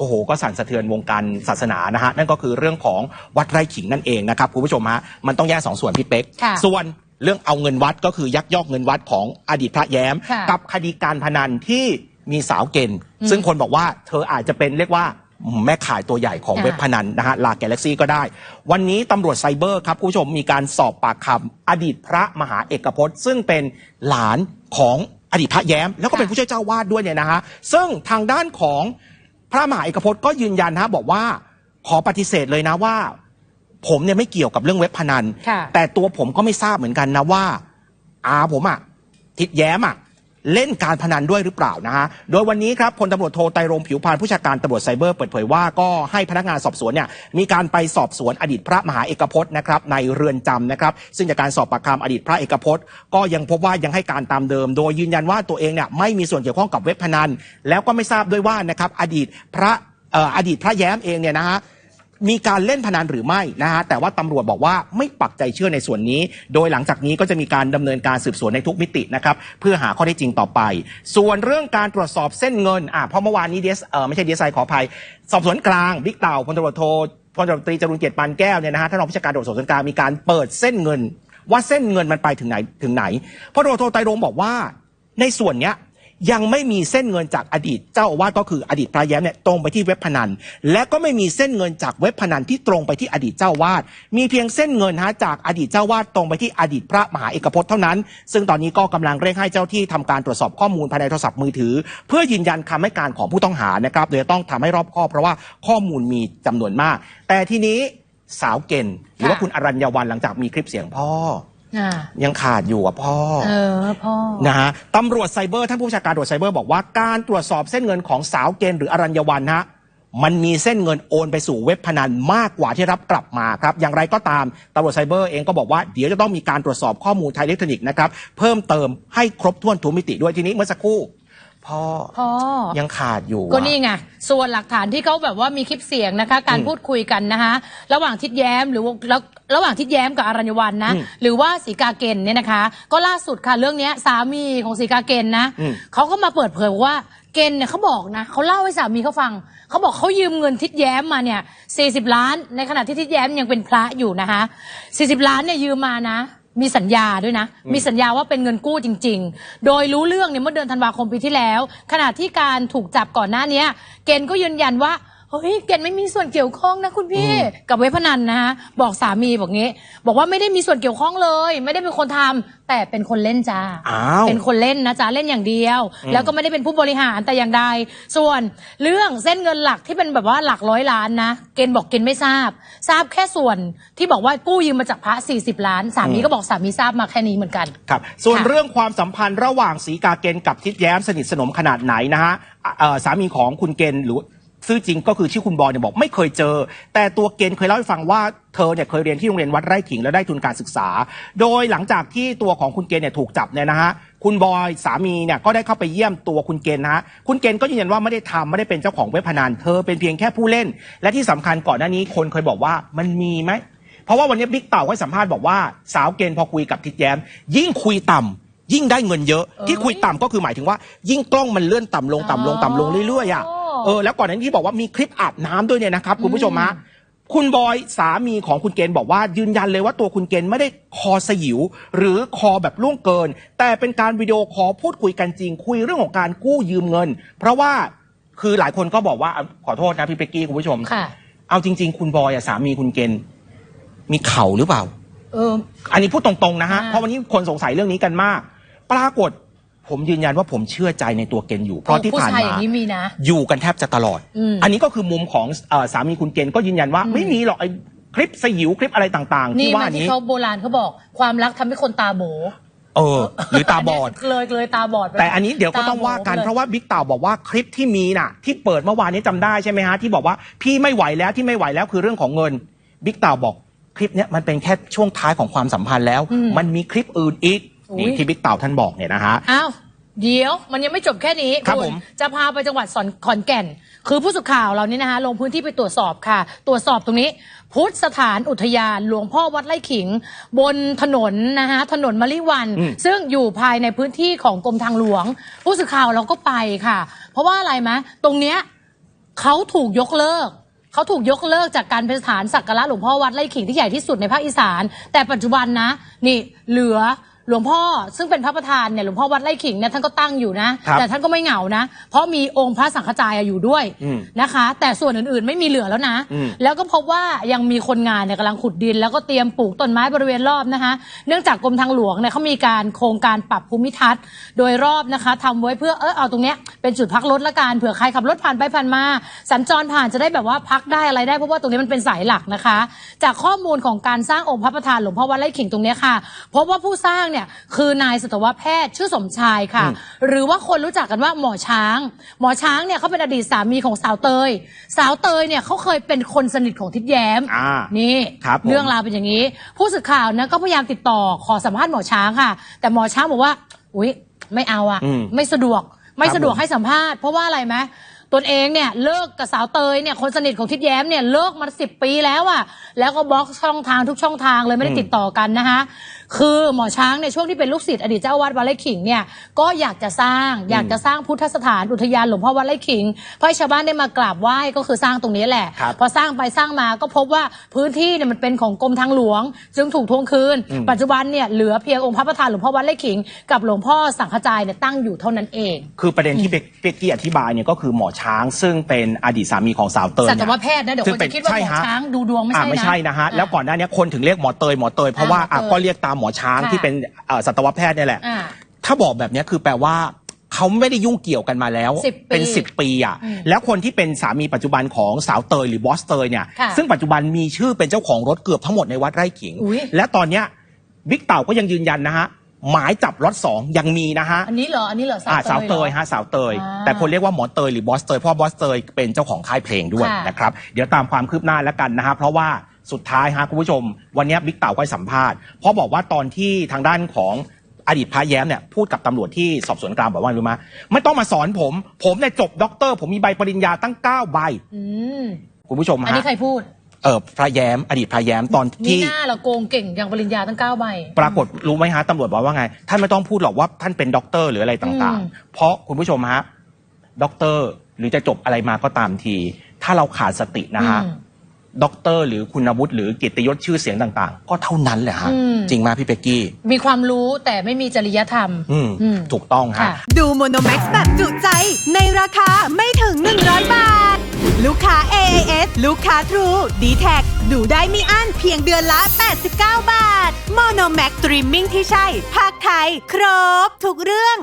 โอ้โหก็สั่นสะเทือนวงการศาสนานะฮะนั่นก็คือเรื่องของวัดไร่ขิงนั่นเองนะครับคุณผู้ชมฮะมันต้องแยกสองส่วนพี่เป๊กค่ะ ส่วนเรื่องเอาเงินวัดก็คือยักยอกเงินวัดของอดีตพระแย้ม ค่ะกับคดีการพนันที่มีสาวเกณฑ์อืมซึ่งคนบอกว่าเธออาจจะเป็นเรียกว่าแม่ขายตัวใหญ่ของค่ะ เว็บพนันนะฮะลาแกล็กซี่ก็ได้ วันนี้ตำรวจไซเบอร์ครับคุณผู้ชมมีการสอบปากคำอดีตพระมหาเอกพจน์ ซึ่งเป็นหลานของอดีตพระแย้ม แล้วก็เป็นผู้ช่วยเจ้าวาดด้วยเนี่ยนะฮะซึ่งทางด้านของ พระมหาเอกพจน์ก็ยืนยันนะฮะบอกว่าขอปฏิเสธเลยนะว่า ผมเนี่ยไม่เกี่ยวกับเรื่องเว็บพนัน ค่ะ แต่ตัวผมก็ไม่ทราบเหมือนกันนะว่า อาผมอะทิดแย้มอะ เล่นการพนันด้วยหรือเปล่านะฮะ โดยวันนี้ครับพลตำรวจโทไตรรงผิวพานผู้ชาการตำรวจไซเบอร์เปิดเผยว่าก็ให้พนักงานสอบสวนเนี่ยมีการไปสอบสวนอดีตพระมหาเอกพจน์นะครับในเรือนจำนะครับ ซึ่งจากการสอบปากคำอดีตพระเอกพจน์ ก็ยังพบว่ายังให้การตามเดิม โดยยืนยันว่าตัวเองเนี่ยไม่มีส่วนเกี่ยวข้องกับเว็บพนัน แล้วก็ไม่ทราบด้วยว่านะครับอดีตพระอออดีตพระแย้มเองเนี่ยนะฮะ มีการเล่นพนันหรือไม่นะฮะแต่ว่าตำรวจบอกว่าไม่ปักใจเชื่อในส่วนนี้ โดยหลังจากนี้ก็จะมีการดำเนินการสืบสวนในทุกมิตินะครับเพื่อหาข้อเท็จจริงต่อไป ส่วนเรื่องการตรวจสอบเส้นเงินอะเพราะเมื่อวานนี้เดสเออไม่ใช่เดสไซขออภัย สอบสวนกลางบิ๊กเต่าพลตำรวจโทพลตำรวจตรีจรุนเกียรติปานแก้วเนี่ยนะฮะท่านรองผู้จัดการตำรวจสอบสวนกลางมีการเปิดเส้นเงิน ว่าเส้นเงินมันไปถึงไหนถึงไหนพลตำรวจโทไตรรงบอกว่าในส่วนเนี้ย ยังไม่มีเส้นเงินจากอดีตเจ้าอาวาสก็คืออดีตพระแย้มเนี่ยตรงไปที่เว็บพนัน และก็ไม่มีเส้นเงินจากเว็บพนันที่ตรงไปที่อดีตเจ้าอาวาสมีเพียงเส้นเงินฮะจากอดีตเจ้าอาวาสตรงไปที่อดีตพระมหาเอกพจน์เท่านั้น ซึ่งตอนนี้ก็กำลังเร่งให้เจ้าที่ทำการตรวจสอบข้อมูลภายในโทรศัพท์มือถือ เพื่อยืนยันคำให้การของผู้ต้องหานะครับโดยต้องทำให้รอบคอบเพราะว่าข้อมูลมีจำนวนมาก แต่ทีนี้สาวเกณฑ์หรือว่าคุณอรัญญวันหลังจากมีคลิปเสียงพ่อ ยังขาดอยู่กับพ่อ เออพ่อ นะฮะตำรวจไซเบอร์ท่านผู้บัญชาการตำรวจไซเบอร์บอกว่าการตรวจสอบเส้นเงินของสาวเกณฑ์หรืออรัญญวันฮะมันมีเส้นเงินโอนไปสู่เว็บพนันมากกว่าที่รับกลับมาครับ อย่างไรก็ตามตำรวจไซเบอร์เองก็บอกว่าเดี๋ยวจะต้องมีการตรวจสอบข้อมูลทางอิเล็กทรอนิกส์นะครับ เพิ่มเติมให้ครบถ้วนทุกมิติด้วยทีนี้เมื่อสักครู่ พ่อพ่อ ยังขาดอยู่ก็อะ นี่ไง ส่วนหลักฐานที่เขาแบบว่ามีคลิปเสียงนะคะ การอืมพูดคุยกันนะคะ ระหว่างทิดแย้มหรือว่าแล้วระหว่างทิดแย้มกับอรัญญวันนะ อืมหรือว่าสีกาเกนเนี่ยนะคะ ก็ล่าสุดค่ะเรื่องเนี้ยสามีของสีกาเกนนะอืม เขาก็มาเปิดเผยบอกว่าเกนเนี่ยเขาบอกนะเขาเล่าให้สามีเขาฟังเขาบอกเขายืมเงินทิดแย้มมาเนี่ย40 ล้าน ในขณะที่ทิดแย้มยังเป็นพระอยู่นะคะ40 ล้านเนี่ยยืมมานะ มีสัญญาด้วยนะ มีสัญญาว่าเป็นเงินกู้จริง ๆ โดยรู้เรื่องเนี่ยเมื่อเดือนธันวาคมปีที่แล้ว ขณะที่การถูกจับก่อนหน้าเนี้ย เกณฑ์ก็ยืนยันว่า เฮ้ยเกณฑ์ไม่มีส่วนเกี่ยวข้องนะคุณพี่กับเว็บพนันนะคะบอกสามีบอกงี้ บอกว่าไม่ได้มีส่วนเกี่ยวข้องเลย ไม่ได้เป็นคนทำแต่เป็นคนเล่นจ้าอ้าวเป็นคนเล่นนะจ๊ะเล่นอย่างเดียว แล้วก็ไม่ได้เป็นผู้บริหารแต่อย่างใด ส่วนเรื่องเส้นเงินหลักที่เป็นแบบว่าหลักร้อยล้านนะ เกณฑ์บอกเกณฑ์ไม่ทราบ ทราบแค่ส่วนที่บอกว่ากู้ยืมมาจากพระ 40 ล้าน สามีอืมก็บอกสามีทราบมาแค่นี้เหมือนกันครับส่วนค่ะเรื่องความสัมพันธ์ระหว่างสีกาเกณฑ์กับทิดแย้มสนิทสนมขนาดไหนนะฮะอะเอ่อสามีของคุณเกณฑ์หรือ ซื่อจริงก็คือชื่อคุณบอยเนี่ยบอกไม่เคยเจอ แต่ตัวเกณฑ์เคยเล่าให้ฟังว่าเธอเนี่ยเคยเรียนที่โรงเรียนวัดไร่ขิงแล้วได้ทุนการศึกษา โดยหลังจากที่ตัวของคุณเกณฑ์เนี่ยถูกจับเนี่ยนะฮะคุณบอยสามีเนี่ยก็ได้เข้าไปเยี่ยมตัวคุณเกณฑ์นะฮะคุณเกณฑ์ก็ยืนยันว่าไม่ได้ทำไม่ได้เป็นเจ้าของเว็บพนันเธอเป็นเพียงแค่ผู้เล่น และที่สำคัญก่อนหน้านี้คนเคยบอกว่ามันมีไหมเพราะว่าวันนี้บิ๊กเต่าให้สัมภาษณ์บอกว่าสาวเกณฑ์พอคุยกับทิดแย้ม ยิ่งคุยต่ำยิ่งได้เงินเยอะเอ้ยที่คุยต่ำก็คือหมายถึงว่า ยิ่งกล้องมันเลื่อนต่ำลงต่ำลงต่ำลงเรื่อยๆอะ เออแล้วก่อนหน้านี้ที่บอกว่ามีคลิปอาบน้ำด้วยเนี่ยนะครับคุณผู้ชมฮะคุณบอยสามีของคุณเกณฑ์บอกว่ายืนยันเลยว่าตัวคุณเกณฑ์ไม่ได้คอสยิว หรือคอแบบล่วงเกิน แต่เป็นการวิดีโอคอลพูดคุยกันจริง คุยเรื่องของการกู้ยืมเงิน เพราะว่าคือหลายคนก็บอกว่าอะขอโทษนะพี่เป๊กกี้คุณผู้ชม ค่ะ เอาจริง ๆ คุณบอยอะสามีคุณเกณฑ์มีเข่าหรือเปล่า เออ อันนี้พูดตรงๆนะฮะ อ่า เพราะวันนี้คนสงสัยเรื่องนี้กันมาก ปรากฏ ผมยืนยันว่าผมเชื่อใจในตัวเกณฑ์อยู่ เพราะที่ผู้ผ่านชายอมา ย่างนี้มีนะ อยู่กันแทบจะตลอด อืมอันนี้ก็คือมุมของเอ่อสามีคุณเกณฑ์ก็ยืนยันว่าไม่มีหรอกไอ้คลิปสยิวคลิปอะไรต่างๆนี่ที่ว่ามันที่นี้ เขาโบราณเขาบอกความรักทำให้คนตาโบเออ หรือตาบอดเลยเลยตาบอดไปแต่อันนี้เดี๋ยวก็ต้องว่ากันตโบเพราะว่าบิ๊กเต่าบอกว่าคลิปที่มีน่ะ ที่เปิดเมื่อวานนี้จำได้ใช่ไหมฮะ ที่บอกว่าพี่ไม่ไหวแล้วที่ไม่ไหวแล้วคือเรื่องของเงินบิ๊กเต่าบอกคลิปเนี้ยมันเป็นแค่ช่วงท้ายของความสัมพันธ์แล้วอืมมันมีคลิปอื่นอีกอุ๊ย นี่ที่บิ๊กเต่าท่านบอกเนี่ยนะฮะ อ้าวเดี๋ยวมันยังไม่จบแค่นี้ครับณผมจะพาไปจังหวัดสอนขอนแก่น คือผู้สื่อข่าวเรานี่นะคะลงพื้นที่ไปตรวจสอบค่ะ ตรวจสอบตรงนี้ พุทธสถานอุทยานหลวงพ่อวัดไร่ขิง บนถนนนะคะถนนมะลิวัน อืม ซึ่งอยู่ภายในพื้นที่ของกรมทางหลวง ผู้สื่อข่าวเราก็ไปค่ะ เพราะว่าอะไรไหมตรงเนี้ย เขาถูกยกเลิก เขาถูกยกเลิกจากการเป็นสถานสักการะหลวงพ่อวัดไร่ขิงที่ใหญ่ที่สุดในภาคอีสาน แต่ปัจจุบันนะ นี่เหลือ หลวงพ่อซึ่งเป็นพระประธานเนี่ยหลวงพ่อวัดไร่ขิงเนี่ยท่านก็ตั้งอยู่นะ ครับแต่ท่านก็ไม่เหงานะ เพราะมีองค์พระสังฆจายอยู่ด้วยอืมนะคะ แต่ส่วนอื่นๆไม่มีเหลือแล้วนะ อืม แล้วก็พบว่ายังมีคนงานเนี่ยกำลังขุดดิน แล้วก็เตรียมปลูกต้นไม้บริเวณรอบนะคะ เนื่องจากกรมทางหลวงเนี่ยเขามีการโครงการปรับภูมิทัศน์ โดยรอบนะคะทำไว้เพื่อเออเอาตรงเนี้ยเป็นจุดพักรถละกันเผื่อใครขับรถผ่านไปผ่านมา สัญจรผ่านจะได้แบบว่าพักได้อะไรได้เพราะว่าตรงนี้มันเป็นสายหลักนะคะ จากข้อมูลของการสร้างองค์พระประธานหลวงพ่อวัดไร่ขิงตรงเนี้ยค่ะพบว่าผู้สร้างเนี่ยคือนายสัตวแพทย์ชื่อสมชายค่ะอืมหรือว่าคนรู้จักกันว่าหมอช้าง หมอช้างเนี่ยเขาเป็นอดีตสามีของสาวเตย สาวเตยเนี่ยเขาเคยเป็นคนสนิทของทิดแย้มอ่านี่ครับผม เรื่องราวเป็นอย่างนี้ ผู้สื่อข่าวนะก็พยายามติดต่อขอสัมภาษณ์หมอช้างค่ะ แต่หมอช้างบอกว่า อุ๊ย ไม่เอาอะอืมไม่สะดวกไม่ครับสะดวกผม ให้สัมภาษณ์เพราะว่าอะไรไหม ตนเองเนี่ยเลิกกับสาวเตยเนี่ยคนสนิทของทิดแย้มเนี่ยเลิกมาสิบปีแล้วอะแล้วก็บล็อกช่องทางทุกช่องทางเลยไม่ได้ติดต่อกันนะคะคือหมอช้างเนี่ยช่วงที่เป็นลูกศิษย์อดีตเจ้าอาวาดวัดไร่ขิงเนี่ยก็อยากจะสร้างอยากจะสร้างพุทธสถานอุทยานหลวงพ่อวัดไร่ขิงเพื่อให้ชาวบ้านได้มากราบไหว้ก็คือสร้างตรงนี้แหละ ครับพอสร้างไปสร้างมาก็พบว่าพื้นที่เนี่ยมันเป็นของกรมทางหลวง จึงถูกทวงคืน อืม ปัจจุบันเนี่ยเหลือเพียงองค์พระประธานหลวงพ่อวัดไร่ขิง กับหลวงพ่อสังฆจายเนี่ยตั้งอยู่เท่านั้นเอง คือประเด็นที่เบกเบกกี้อธิบายเนี่ยก็คือหมอช้าง ซึ่งเป็นอดีตสามีของสาวเตยสัตเนี่วยแพทย์นะเดี๋ยวซึ่คงนเป็จะคิดว่าหมอฮะช้างดูดวงไม่ใช่อ่านะไม่ใช่นะฮะอ่าแล้วก่อนหน้านี้คนถึงเรียกหมอเตยหมอเตยเพราะว่าอ่าอะหมอเตยก็เรียกตามหมอช้างค่ะที่เป็นเอ่อสัตวแพทย์เนี่ยแหละอ่าถ้าบอกแบบเนี้ยคือแปลว่าเขาไม่ได้ยุ่งเกี่ยวกันมาแล้วสิบปีเป็นสิบปีอะอืมแล้วคนที่เป็นสามีปัจจุบันของสาวเตยหรือบอสเตยเนี่ยค่ะซึ่งปัจจุบันมีชื่อเป็นเจ้าของรถเกือบทั้งหมดในวัดไร่ขิงอุ๊ยและตอนเนี้ยบิ๊กเต่าก็ยังยืนยันนะฮะ หมายจับล็อตสองยังมีนะฮะอันนี้เหรอ อันนี้เหรออ่าสาวเตยหรอ ฮะสาวเตย อ่าแต่คนเรียกว่าหมอเตยหรือบอสเตยเพราะบอสเตยเป็นเจ้าของค่ายเพลงด้วยค่ะ นะครับเดี๋ยวตามความคืบหน้าแล้วกันนะฮะเพราะว่าสุดท้ายฮะคุณผู้ชม วันนี้บิ๊กเต่าก็ให้สัมภาษณ์เพราะบอกว่าตอนที่ทางด้านของอดีตพระแย้มเนี่ยพูดกับตำรวจที่สอบสวนกลางบอกว่ารู้ไหมไม่ต้องมาสอนผม ผมเนี่ยจบด็อกเตอร์ผมมีใบปริญญาตั้ง9ใบอืมคุณผู้ชมอันนี้ฮะใครพูด เออพระแย้มอดีตพระแย้มตอนมีที่ หน้าเราโกงเก่งอย่างปริญญาตั้งเก้าใบ ปรากฏรู้ไหมฮะตำรวจบอกว่าไง ท่านไม่ต้องพูดหรอกว่าท่านเป็นด็อกเตอร์หรืออะไรต่างอืม ๆ เพราะคุณผู้ชมฮะด็อกเตอร์หรือจะจบอะไรมาก็ตามที ถ้าเราขาดสตินะฮะอืม ด็อกเตอร์หรือคุณวุฒิหรือเกียรติยศชื่อเสียงต่างๆ ก็เท่านั้นแหละฮะอืม จริงไหมพี่เป็กกี้ มีความรู้แต่ไม่มีจริยธรรม อืมอืม ถูกต้องฮะ ค่ะ ดูโมโนแม็กซ์แบบจุใจ ในราคาไม่ถึง 100 บาท ลูกค้า AAS ลูกค้า True d t แทดูได้ไม่อั้นเพียงเดือนละ 89 บาทโมโนแม็กซ์ตรีมมิ่งที่ใช่ภาคไทย ครบ ทุกเรื่อง